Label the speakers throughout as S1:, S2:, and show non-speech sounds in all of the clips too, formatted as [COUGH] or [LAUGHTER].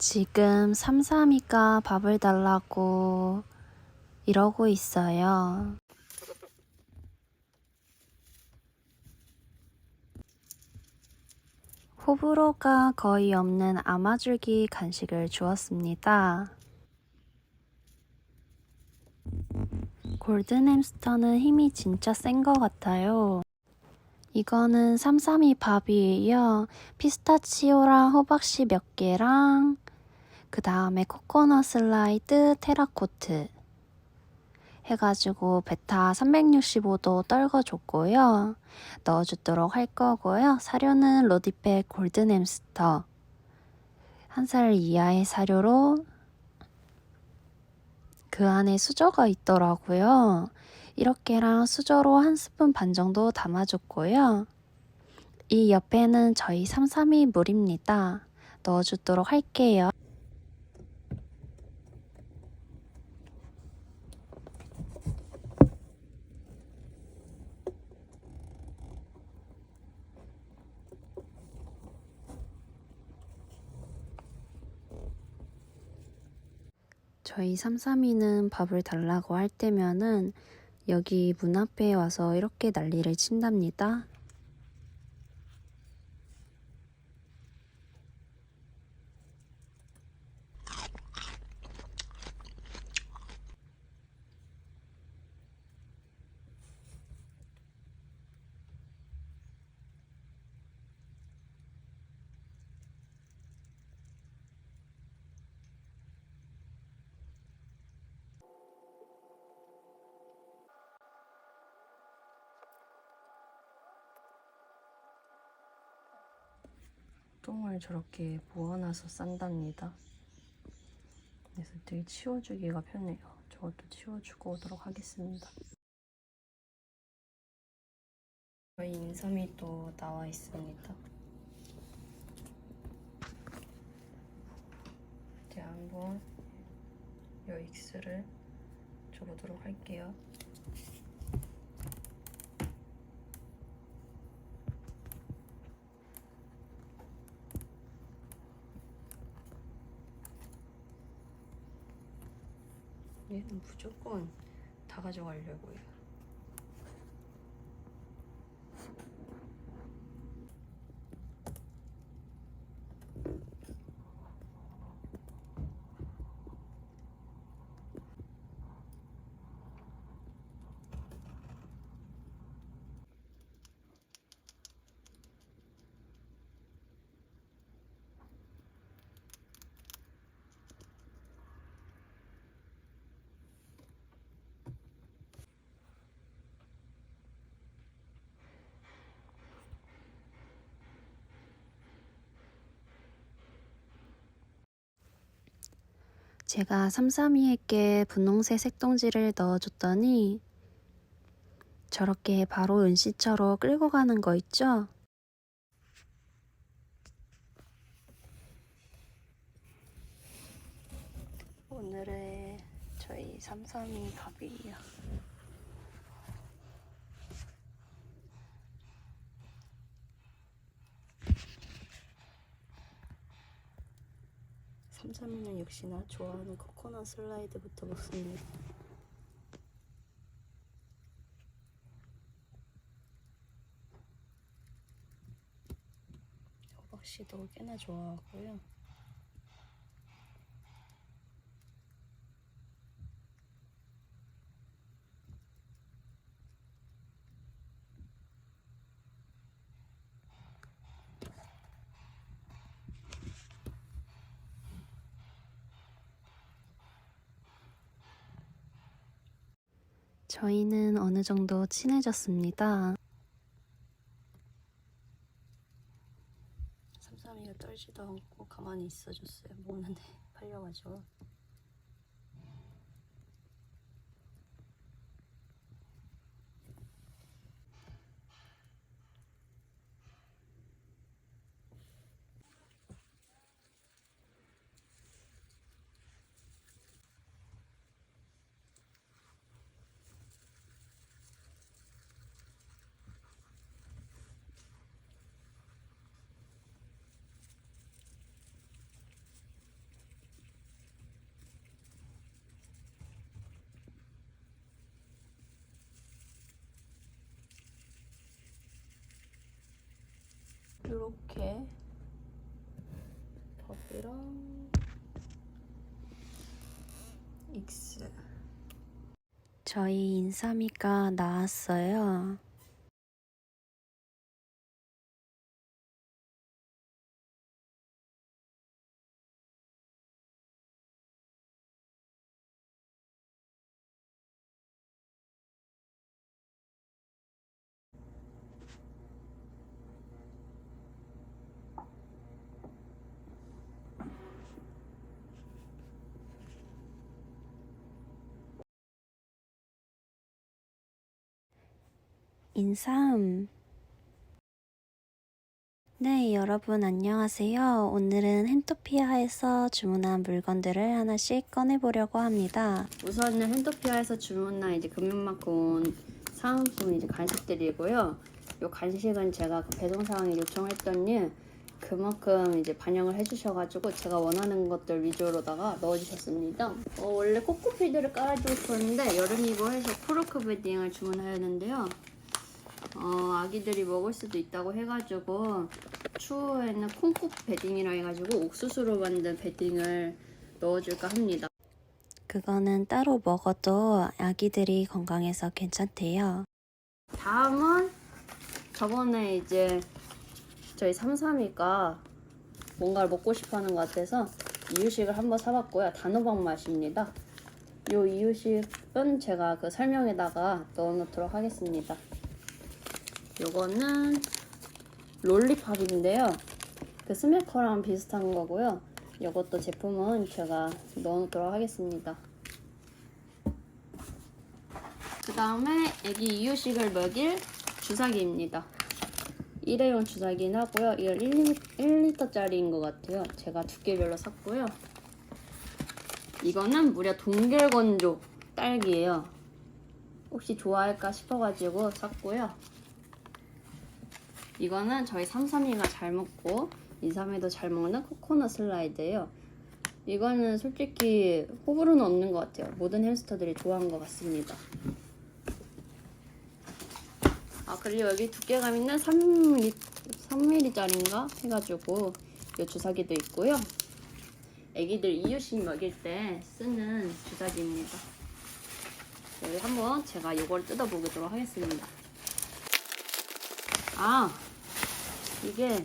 S1: 지금 삼삼이가 밥을 달라고 이러고 있어요. 호불호가 거의 없는 아마줄기 간식을 주었습니다. 골든 햄스터는 힘이 진짜 센 것 같아요. 이거는 삼삼이 밥이에요. 피스타치오랑 호박씨 몇 개랑 그 다음에 코코넛 슬라이드 테라코트 해가지고 베타 365도 떨궈줬고요. 넣어주도록 할 거고요. 사료는 로디백 골든 햄스터 한 살 이하의 사료로 그 안에 수저가 있더라고요. 이렇게랑 수저로 한 스푼 반 정도 담아줬고요. 이 옆에는 저희 332 물입니다. 넣어주도록 할게요. 저희 332는 밥을 달라고 할 때면은 여기 문 앞에 와서 이렇게 난리를 친답니다. 똥을 저렇게 모아놔서 싼답니다. 그래서 되게 치워주기가 편해요. 저것도 치워주고 오도록 하겠습니다. 저희 인삼이 또 나와 있습니다. 이제 한번 요 익스를 줘보도록 할게요. 얘는 무조건 다 가져가려고요. 제가 332에게 분홍색 색동지를 넣어줬더니 저렇게 바로 은씨처럼 끌고 가는 거 있죠? 오늘의 저희 332 밥이에요. 삼삼이는 역시나 좋아하는 코코넛 슬라이드부터 먹습니다. 호박씨도 꽤나 좋아하고요. 저희는 어느 정도 친해졌습니다. 삼삼이가 떨지도 않고 가만히 있어줬어요. 먹는데 팔려가지고.
S2: 이렇게 법이랑 X 저희 인삼이가 나왔어요. 인삼. 네, 여러분 안녕하세요. 오늘은 헨토피아에서 주문한 물건들을 하나씩 꺼내보려고 합니다. 우선은 헨토피아에서 주문한 이제 금융만큼 온 사은품 이제 간식들이고요. 이 간식은 제가 그 배송 사항에 요청했더니 그만큼 이제 반영을 해주셔가지고 제가 원하는 것들 위주로다가 넣어주셨습니다. 어, 원래 코코피드를 깔아주고 싶었는데 여름이고 해서 코르크 베딩을 주문하였는데요. 어, 아기들이 먹을 수도 있다고 해가지고 추후에는 콩국 베딩이라 해가지고 옥수수로 만든 베딩을 넣어줄까 합니다. 그거는 따로 먹어도 아기들이 건강해서 괜찮대요. 다음은 저번에 이제 저희 삼삼이가 뭔가를 먹고 싶어 하는 것 같아서 이유식을 한번 사봤고요. 단호박 맛입니다. 이 이유식은 제가 그 설명에다가 넣어놓도록 하겠습니다. 요거는 롤리팝인데요. 그 스매커랑 비슷한 거고요. 요것도 제품은 제가 넣어놓도록 하겠습니다. 그 다음에 애기 이유식을 먹일 주사기입니다. 일회용 주사기는 하고요. 이건 1 리터, 짜리인것 같아요. 제가 두께별로 샀고요. 이거는 무려 동결건조 딸기예요. 혹시 좋아할까 싶어가지고 샀고요. 이거는 저희 삼삼이가 잘 먹고 이삼이도 잘 먹는 코코넛 슬라이드예요. 이거는 솔직히 호불호는 없는 것 같아요. 모든 햄스터들이 좋아한 것 같습니다. 아 그리고 여기 두께감 있는 3mm, 3mm짜리인가 해가지고 이 주사기도 있고요. 애기들 이유식 먹일 때 쓰는 주사기입니다. 여기 한번 제가 이걸 뜯어보도록 하겠습니다. 아 이게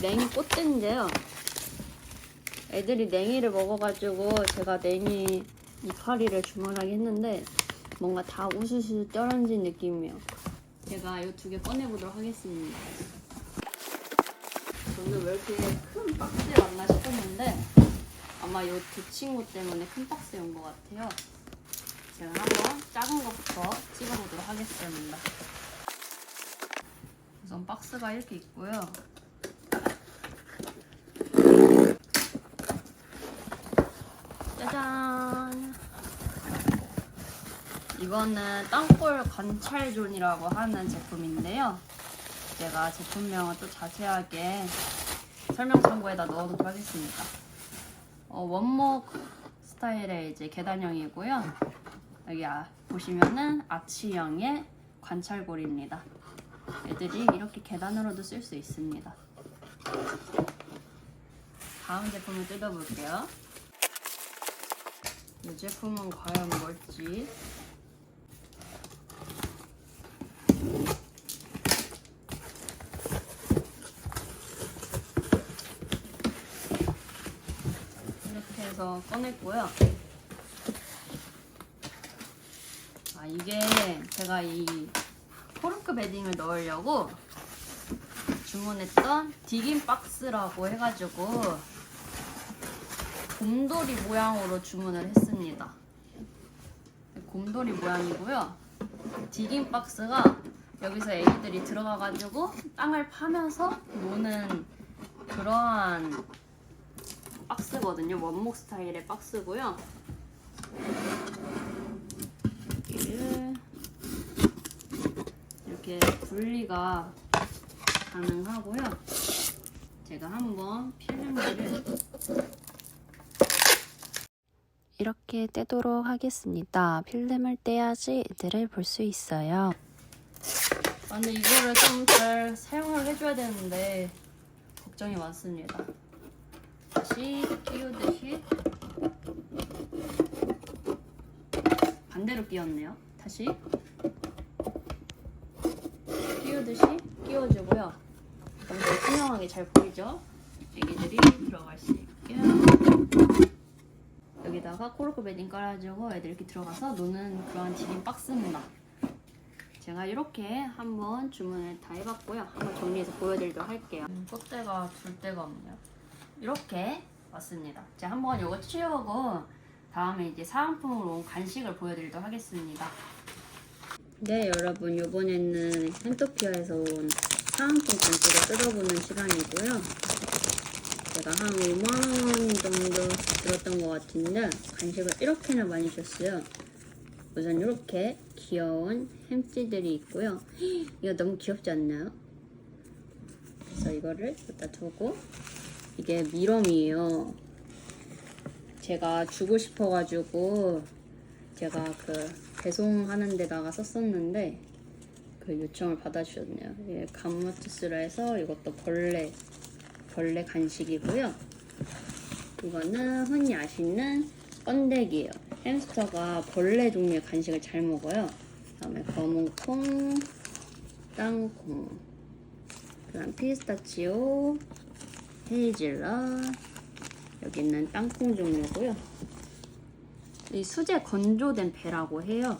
S2: 냉이 꽃대인데요. 애들이 냉이를 먹어가지고 제가 냉이 이파리를 주문하기 했는데 뭔가 다 우수수 떨어진 느낌이에요. 제가 이 두 개 꺼내보도록 하겠습니다. 저는 왜 이렇게 큰 박스에 왔나 싶었는데 아마 이 두 친구 때문에 큰 박스에 온 것 같아요. 제가 한번 작은 것부터 찍어보도록 하겠습니다. 우선 박스가 이렇게 있고요. 짜잔! 이거는 땅굴 관찰존이라고 하는 제품인데요. 제가 제품명을 또 자세하게 설명 창고에다 넣어놓도록 하겠습니다. 어, 원목 스타일의 이제 계단형이고요. 여기 아, 보시면은 아치형의 관찰골입니다. 애들이 이렇게 계단으로도 쓸 수 있습니다. 다음 제품을 뜯어볼게요. 이 제품은 과연 뭘지. 이렇게 해서 꺼냈고요. 아, 이게 제가 이 코르크 베딩을 넣으려고 주문했던 디깅 박스라고 해가지고 곰돌이 모양으로 주문을 했습니다. 곰돌이 모양이고요. 디깅 박스가 여기서 애기들이 들어가가지고 땅을 파면서 노는 그러한 박스거든요. 원목 스타일의 박스고요. 여기를 이렇게 분리가 가능하고요. 제가 한번 필름지를 이렇게 떼도록 하겠습니다. 필름을 떼야지 애들을 볼 수 있어요. 아, 근데 이거를 좀 잘 사용을 해줘야 되는데 걱정이 많습니다. 다시 끼우듯이 반대로 끼웠네요. 다시 끼우듯이 끼워주고요. 엄청 투명하게 잘 보이죠? 애기들이 들어갈 수 있게 여기다가 코르크 베딩 깔아주고 애들 이렇게 들어가서 노는 그런 디딤 박스입니다. 제가 이렇게 한번 주문을 다 해봤고요. 한번 정리해서 보여드리도록 할게요. 음, 꽃대가 둘 데가 없네요. 이렇게 왔습니다. 제가 한번 이거 치우고 다음에 이제 사은품으로 온 간식을 보여드리도록 하겠습니다. 네, 여러분 이번에는 햄토피아에서 온 사은품 간식을 뜯어보는 시간이고요. 제가 한 5만원 정도 들었던 것 같은데 간식을 이렇게나 많이 줬어요. 우선 이렇게 귀여운 햄찌들이 있고요. [GASPS] 이거 너무 귀엽지 않나요? 그래서 이거를 여기다 두고 이게 미럼이에요. 제가 주고 싶어가지고 제가 그 배송하는 데다가 썼었는데 그 요청을 받아주셨네요. 이게 감마투스라 해서 이것도 벌레 벌레 간식이고요. 이거는 흔히 아시는 번데기예요. 햄스터가 벌레 종류의 간식을 잘 먹어요. 다음에 검은 콩, 땅콩, 그다음 피스타치오, 헤이즐넛, 여기는 땅콩 종류고요. 이 수제 건조된 배라고 해요.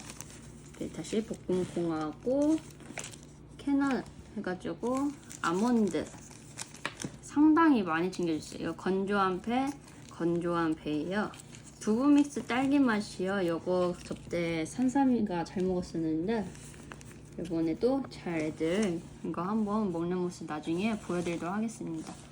S2: 네, 다시 볶음콩하고 캐넛 해가지고 아몬드 상당히 많이 챙겨주세요. 이거 건조한 배, 건조한 배예요. 두부 믹스 딸기 맛이요. 요거 저때 산삼이가 잘 먹었었는데 이번에도 잘 애들 이거 한번 먹는 모습 나중에 보여드리도록 하겠습니다.